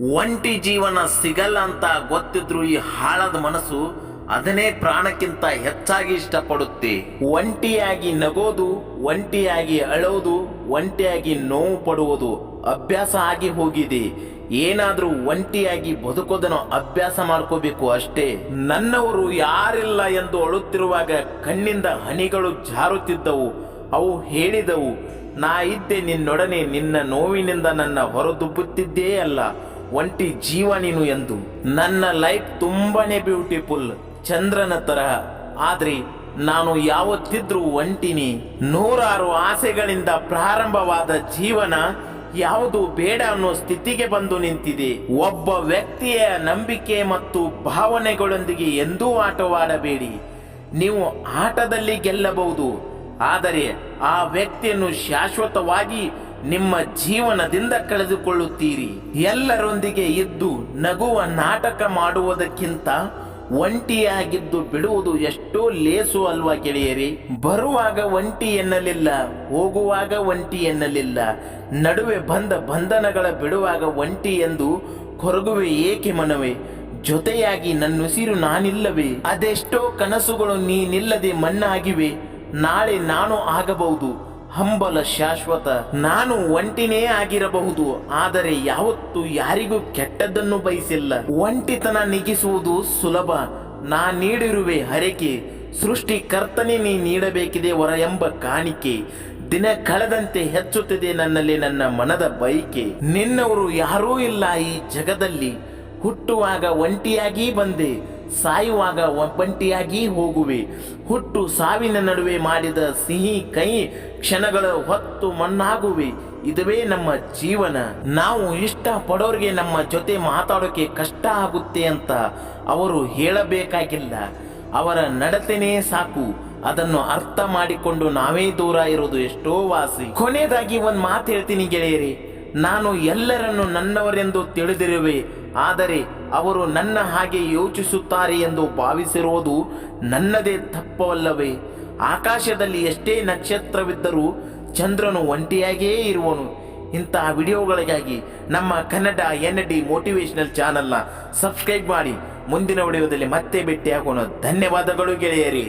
ಒಂಟಿ ಜೀವನ ಸಿಗಲ್ಲ ಅಂತ ಗೊತ್ತಿದ್ರು ಈ ಹಾಳದ ಮನಸ್ಸು ಅದನ್ನೇ ಪ್ರಾಣಕ್ಕಿಂತ ಹೆಚ್ಚಾಗಿ ಇಷ್ಟಪಡುತ್ತೆ. ಒಂಟಿಯಾಗಿ ನಗೋದು, ಒಂಟಿಯಾಗಿ ಅಳೋದು, ಒಂಟಿಯಾಗಿ ನೋವು ಪಡುವುದು ಅಭ್ಯಾಸ ಆಗಿ ಹೋಗಿದೆ. ಏನಾದರೂ ಒಂಟಿಯಾಗಿ ಬದುಕೋದನ್ನು ಅಭ್ಯಾಸ ಮಾಡ್ಕೋಬೇಕು ಅಷ್ಟೇ. ನನ್ನವರು ಯಾರಿಲ್ಲ ಎಂದು ಅಳುತ್ತಿರುವಾಗ ಕಣ್ಣಿಂದ ಹನಿಗಳು ಜಾರುತ್ತಿದ್ದವು. ಅವು ಹೇಳಿದವು, ನಾ ಇದ್ದೆ ನಿನ್ನೊಡನೆ, ನಿನ್ನ ನೋವಿನಿಂದ ನನ್ನ ಹೊರದುಬ್ಬುತ್ತಿದ್ದೇ ಅಲ್ಲ. ಒಂಟಿ ಜೀವ ನೀನು ಎಂದು. ನನ್ನ ಲೈಫ್ ತುಂಬಾನೇ ಬ್ಯೂಟಿಫುಲ್, ಚಂದ್ರನ ತರಹ. ಆದ್ರೆ ನಾನು ಯಾವತ್ತಿದ್ರೂ ಒಂಟಿನಿ. ನೂರಾರು ಆಸೆಗಳಿಂದ ಪ್ರಾರಂಭವಾದ ಜೀವನ ಯಾವುದು ಬೇಡ ಅನ್ನೋ ಸ್ಥಿತಿಗೆ ಬಂದು ನಿಂತಿದೆ. ಒಬ್ಬ ವ್ಯಕ್ತಿಯ ನಂಬಿಕೆ ಮತ್ತು ಭಾವನೆಗಳೊಂದಿಗೆ ಎಂದೂ ಆಟವಾಡಬೇಡಿ. ನೀವು ಆಟದಲ್ಲಿ ಗೆಲ್ಲಬಹುದು. ಆದರೆ ಆ ವ್ಯಕ್ತಿಯನ್ನು ಶಾಶ್ವತವಾಗಿ ನಿಮ್ಮ ಜೀವನದಿಂದ ಕಳೆದುಕೊಳ್ಳುತ್ತೀರಿ. ಎಲ್ಲರೊಂದಿಗೆ ಇದ್ದು ನಗುವ ನಾಟಕ ಮಾಡುವುದಕ್ಕಿಂತ ಒಂಟಿಯಾಗಿದ್ದು ಬಿಡುವುದು ಎಷ್ಟೋ ಲೇಸು ಅಲ್ವಾ ಗೆಳೆಯರಿ. ಬರುವಾಗ ಒಂಟಿ ಎನ್ನಲಿಲ್ಲ, ಹೋಗುವಾಗ ಒಂಟಿ ಎನ್ನಲಿಲ್ಲ. ನಡುವೆ ಬಂದ ಬಂಧನಗಳ ಬಿಡುವಾಗ ಒಂಟಿ ಎಂದು ಕೊರಗುವೆ ಏಕೆ ಮನವೇ. ಜೊತೆಯಾಗಿ ನನ್ನುಸಿರು ನಾನಿಲ್ಲವೇ. ಅದೆಷ್ಟೋ ಕನಸುಗಳು ನೀನಿಲ್ಲದೆ ಮಣ್ಣಾಗಿವೆ. ನಾಳೆ ನಾನು ಆಗಬಹುದು. ಹಂಬಲ ಶಾಶ್ವತ. ನಾನು ಒಂಟಿನೇ ಆಗಿರಬಹುದು, ಆದರೆ ಯಾವತ್ತೂ ಯಾರಿಗೂ ಕೆಟ್ಟದ್ದನ್ನು ಬಯಸಿಲ್ಲ. ಒಂಟಿತನ ನಿಗಿಸುವುದು ಸುಲಭ. ನಾ ನೀಡಿರುವೆ ಹರಕೆ. ಸೃಷ್ಟಿಕರ್ತನೇ ನೀ ನೀಡಬೇಕಿದೆ ಹೊರ ಎಂಬ ಕಾಣಿಕೆ. ದಿನ ಕಳೆದಂತೆ ಹೆಚ್ಚುತ್ತಿದೆ ನನ್ನಲ್ಲಿ ನನ್ನ ಮನದ ಬಯಕೆ. ನಿನ್ನವರು ಯಾರೂ ಇಲ್ಲ ಈ ಜಗದಲ್ಲಿ. ಹುಟ್ಟುವಾಗ ಒಂಟಿಯಾಗಿ ಬಂದೆ. ಸಾಯುವಾಗ ಒಬ್ಬಂಟಿಯಾಗಿ ಹೋಗುವೆ. ಹುಟ್ಟು ಸಾವಿನ ನಡುವೆ ಮಾಡಿದ ಸಿಹಿ ಕೈ ಕ್ಷಣಗಳ ಹೊತ್ತು ಮಣ್ಣಾಗುವೆ. ಇದುವೇ ನಮ್ಮ ಜೀವನ. ನಾವು ಇಷ್ಟ ಪಡೋರಿಗೆ ನಮ್ಮ ಜೊತೆ ಮಾತಾಡೋಕೆ ಕಷ್ಟ ಆಗುತ್ತೆ ಅಂತ ಅವರು ಹೇಳಬೇಕಾಗಿಲ್ಲ. ಅವರ ನಡತೆನೇ ಸಾಕು. ಅದನ್ನು ಅರ್ಥ ಮಾಡಿಕೊಂಡು ನಾವೇ ದೂರ ಇರೋದು ಎಷ್ಟೋ ವಾಸಿ. ಕೊನೆಯದಾಗಿ ಒಂದು ಮಾತು ಹೇಳ್ತೀನಿ ಗೆಳೆಯರಿ. ನಾನು ಎಲ್ಲರನ್ನು ನನ್ನವರೆಂದು ತಿಳಿದಿರುವೆ, ಆದರೆ ಅವರು ನನ್ನ ಹಾಗೆ ಯೋಚಿಸುತ್ತಾರೆ ಎಂದು ಭಾವಿಸಿರುವುದು ನನ್ನದೇ ತಪ್ಪವಲ್ಲವೇ? ಆಕಾಶದಲ್ಲಿ ಎಷ್ಟೇ ನಕ್ಷತ್ರವಿದ್ದರೂ ಚಂದ್ರನು ಒಂಟಿಯಾಗಿಯೇ ಇರುವನು. ಇಂತಹ ವಿಡಿಯೋಗಳಿಗಾಗಿ ನಮ್ಮ ಕನ್ನಡ ಎನ್ ಡಿ ಮೋಟಿವೇಶನಲ್ ಚಾನಲ್ನ ಸಬ್ಸ್ಕ್ರೈಬ್ ಮಾಡಿ. ಮುಂದಿನ ವಿಡಿಯೋದಲ್ಲಿ ಮತ್ತೆ ಭೇಟಿಯಾಗೋಣ. ಧನ್ಯವಾದಗಳು ಗೆಳೆಯರಿ.